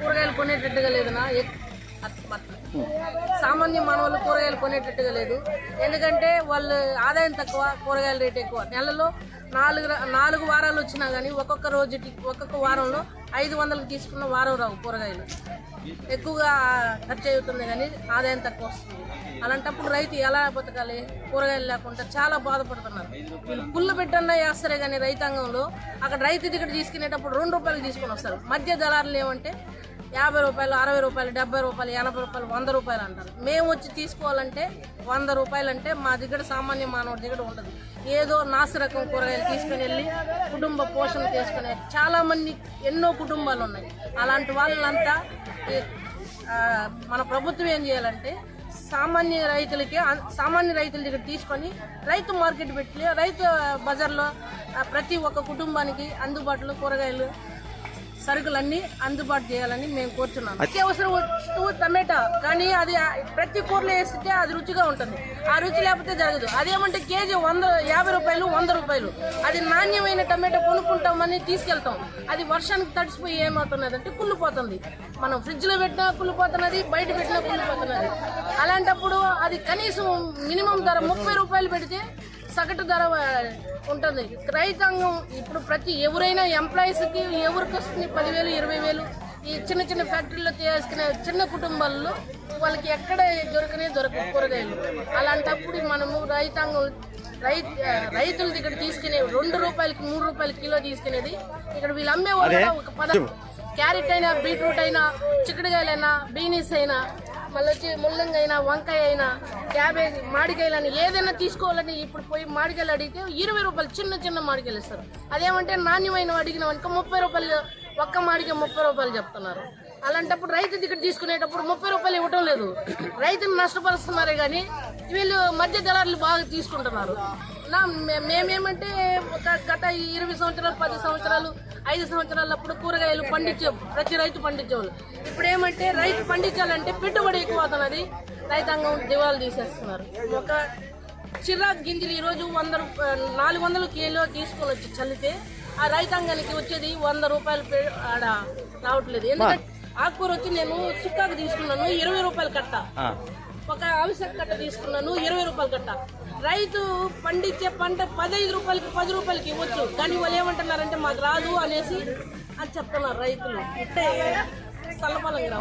కూరగాయలు కొనేటట్టుగా లేదనా? సామాన్య మానవులు కూరగాయలు కొనేటట్టుగా లేదు. ఎందుకంటే వాళ్ళు ఆదాయం తక్కువ కూరగాయల రేట్ ఎక్కువ. నెలలో నాలుగు నాలుగు వారాలు వచ్చినా కానీ ఒక్కొక్క రోజుకి ఒక్కొక్క వారంలో ఐదు వందలకు తీసుకున్న వారం రావు కూరగాయలు. ఎక్కువగా ఖర్చు అవుతుంది కానీ ఆదాయం తక్కువ వస్తుంది. అలాంటప్పుడు రైతు ఎలా బతకాలి? కూరగాయలు లేకుండా చాలా బాధపడుతున్నారు. వీళ్ళు పుల్లు పెట్టన్నా వేస్తారే కానీ రైతాంగంలో అక్కడ రైతు దగ్గర తీసుకునేటప్పుడు రెండు రూపాయలు తీసుకొని వస్తారు. మధ్య దళారులు ఏమంటే యాభై రూపాయలు అరవై రూపాయలు డెబ్బై రూపాయలు ఎనభై రూపాయలు వంద రూపాయలు అంటారు. మేము వచ్చి తీసుకోవాలంటే వంద రూపాయలు అంటే మా దగ్గర సామాన్య మానవుడి దగ్గర ఉండదు. ఏదో నాసిరకం కూరగాయలు తీసుకుని వెళ్ళి కుటుంబ పోషణ చేసుకునే చాలామంది ఎన్నో కుటుంబాలు ఉన్నాయి. అలాంటి వాళ్ళంతా మన ప్రభుత్వం ఏం చేయాలంటే సామాన్య రైతులకి సామాన్య రైతుల దగ్గర తీసుకొని రైతు మార్కెట్ పెట్టి రైతు బజార్లో ప్రతి ఒక్క కుటుంబానికి అందుబాటులో కూరగాయలు సరుకులన్నీ అందుబాటు చేయాలని మేము కోరుచున్నాం. అత్యవసరం వస్తువు టమాటా కానీ అది ప్రతి కూరలో వేస్తే అది రుచిగా ఉంటుంది. ఆ రుచి లేకపోతే జరగదు. అదేమంటే కేజీ వంద యాభై రూపాయలు వంద రూపాయలు. అది నాణ్యమైన టమాటా కొనుక్కుంటామని తీసుకెళ్తాం. అది వర్షానికి తడిసిపోయి ఏమవుతున్నది అంటే కుళ్ళిపోతుంది. మనం ఫ్రిడ్జ్లో పెట్టినా కుళ్ళిపోతున్నది బయట పెట్టినా కుళ్ళిపోతున్నది. అలాంటప్పుడు అది కనీసం మినిమం ధర ముప్పై రూపాయలు పెడితే సగటు ధర ఉంటుంది. రైతాంగం ఇప్పుడు ప్రతి ఎవరైనా ఎంప్లాయీస్కి ఎవరికి వస్తుంది? పదివేలు ఇరవై వేలు ఈ చిన్న చిన్న ఫ్యాక్టరీలో చేసుకునే చిన్న కుటుంబాల్లో వాళ్ళకి ఎక్కడ దొరకనే దొరక కూరగాయలు. అలాంటప్పుడు మనము రైతాంగం రైతు రైతుల దగ్గర తీసుకునే రెండు రూపాయలకి మూడు రూపాయల కిలో తీసుకునేది. ఇక్కడ వీళ్ళు అమ్మే వాళ్ళు ఒక పద క్యారెట్ అయినా బీట్రూట్ అయినా చిక్కుడుకాయలైనా బీనీస్ అయినా మళ్ళీ వచ్చి ముల్లంగి అయినా వంకాయ అయినా క్యాబేజ్ మాడికాయలని ఏదైనా తీసుకోవాలని ఇప్పుడు పోయి మామిడికాయలు అడిగితే ఇరవై రూపాయలు చిన్న చిన్న మామిడికాయలు ఇస్తారు. అదేమంటే నాణ్యమైన అడిగిన ఇంకా ముప్పై రూపాయలు ఒక్క మాడికాయ ముప్పై రూపాయలు చెప్తున్నారు. అలాంటప్పుడు రైతు దగ్గర తీసుకునేటప్పుడు ముప్పై రూపాయలు ఇవ్వటం లేదు. రైతును నష్టపరుస్తున్నారే కానీ వీళ్ళు మధ్య దళారులు బాగా తీసుకుంటున్నారు. నా మేమేమంటే ఒక గత ఇరవై సంవత్సరాలు పది సంవత్సరాలు ఐదు సంవత్సరాలప్పుడు కూరగాయలు పండించే. ప్రతి రైతు పండించేవాళ్ళు. ఇప్పుడు ఏమంటే రైతు పండించాలంటే పెట్టుబడి ఎక్కువ అవుతున్నది. రైతాంగం దివాలు తీసేస్తున్నారు. ఒక చిరాకు గింజలు ఈరోజు వంద నాలుగు వందల కిలో తీసుకొని వచ్చి చల్లితే ఆ రైతాంగానికి వచ్చేది వంద రూపాయలు ఆడ రావట్లేదు. ఎందుకంటే ఆకుకూర వచ్చి నేను సుక్కాకు తీసుకున్నాను ఇరవై రూపాయలు కట్ట. ఒక అవిసె కట్ట తీసుకున్నాను ఇరవై రూపాయలు కట్ట. రైతు పండించే పంట పదహైదు రూపాయలకి పది రూపాయలకి ఇవ్వచ్చు. కానీ వాళ్ళు ఏమంటున్నారంటే మాకు రాదు అనేసి అని చెప్తున్నారు రైతులు. అంటే సల్లపలంగా